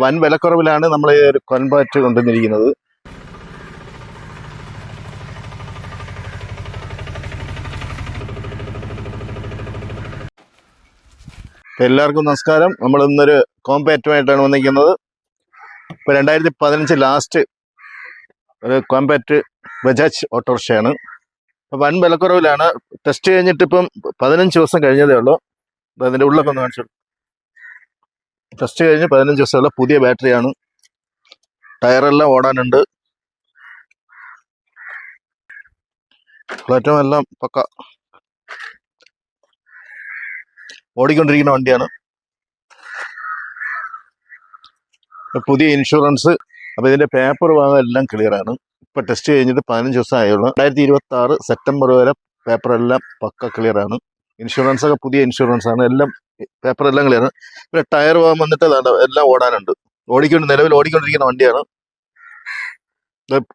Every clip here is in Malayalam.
വൻ വിലക്കുറവിലാണ് നമ്മൾ ഈ ഒരു കോൺപാറ്റ് കൊണ്ടുവന്നിരിക്കുന്നത്. എല്ലാവർക്കും നമസ്കാരം. നമ്മൾ ഇന്നൊരു കോമ്പാറ്റുമായിട്ടാണ് വന്നിരിക്കുന്നത്. ഇപ്പൊ രണ്ടായിരത്തി പതിനഞ്ച് ലാസ്റ്റ് ഒരു കോമ്പാറ്റ് ബജാജ് ഓട്ടോറിക്ഷയാണ്. വൻ വിലക്കുറവിലാണ്. ടെസ്റ്റ് കഴിഞ്ഞിട്ട് ഇപ്പം പതിനഞ്ച് ദിവസം കഴിഞ്ഞതേ ഉള്ളൂ. അതിന്റെ ഉള്ളൊക്കെ ഒന്ന് കാണിച്ചു ടെസ്റ്റ് കഴിഞ്ഞ് പതിനഞ്ച് ദിവസമുള്ള പുതിയ ബാറ്ററിയാണ്. ടയറെല്ലാം ഓടാനുണ്ട്. ഫ്ലാറ്റും എല്ലാം പക്ക. ഓടിക്കൊണ്ടിരിക്കുന്ന വണ്ടിയാണ്. പുതിയ ഇൻഷുറൻസ്. അപ്പം ഇതിന്റെ പേപ്പർ ഭാഗം എല്ലാം ക്ലിയറാണ് ആണ്. ടെസ്റ്റ് കഴിഞ്ഞിട്ട് പതിനഞ്ച് ദിവസം ആയുള്ളൂ രണ്ടായിരത്തി ഇരുപത്തി ആറ് സെപ്റ്റംബർ വരെ പേപ്പറെല്ലാം പക്ക ക്ലിയറാണ് ഇൻഷുറൻസൊക്കെ പുതിയ ഇൻഷുറൻസാണ് എല്ലാം പേപ്പർ എല്ലാം ക്ലിയർ ആണ്. പിന്നെ ടയർ പോകാൻ വന്നിട്ട് എല്ലാം ഓടാനുണ്ട്. ഓടിക്കൊണ്ട് നിലവിൽ ഓടിക്കൊണ്ടിരിക്കുന്ന വണ്ടിയാണ്.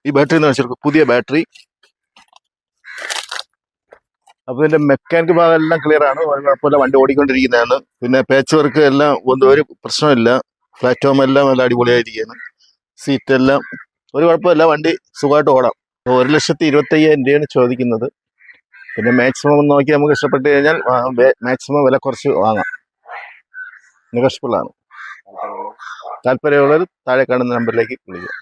ഈ ബാറ്ററി എന്ന് വെച്ചിരിക്കും പുതിയ ബാറ്ററി അപ്പൊ ഇതിന്റെ മെക്കാനിക് ഭാഗം എല്ലാം ക്ലിയർ ആണ്. കുഴപ്പമില്ല വണ്ടി ഓടിക്കൊണ്ടിരിക്കുന്നതാണ്. പിന്നെ പേച്ച് വർക്ക് എല്ലാം ഒന്നും ഒരു പ്രശ്നമില്ല. പ്ലാറ്റ്ഫോം എല്ലാം നല്ല അടിപൊളിയായിരിക്കുകയാണ്. സീറ്റ് എല്ലാം ഒരു കുഴപ്പമില്ല വണ്ടി സുഖമായിട്ട് ഓടാം. ഒരു ലക്ഷത്തി ഇരുപത്തയ്യായിരം രൂപയാണ് ചോദിക്കുന്നത്. പിന്നെ മാക്സിമം നോക്കി നമുക്ക് ഇഷ്ടപ്പെട്ട് കഴിഞ്ഞാൽ മാക്സിമം വില കുറച്ച് വാങ്ങാം. നെഗോഷ്യബിൾ പിള്ളാണ് താല്പര്യമുള്ളവർ താഴെ കാണുന്ന നമ്പറിലേക്ക് വിളിക്കുക.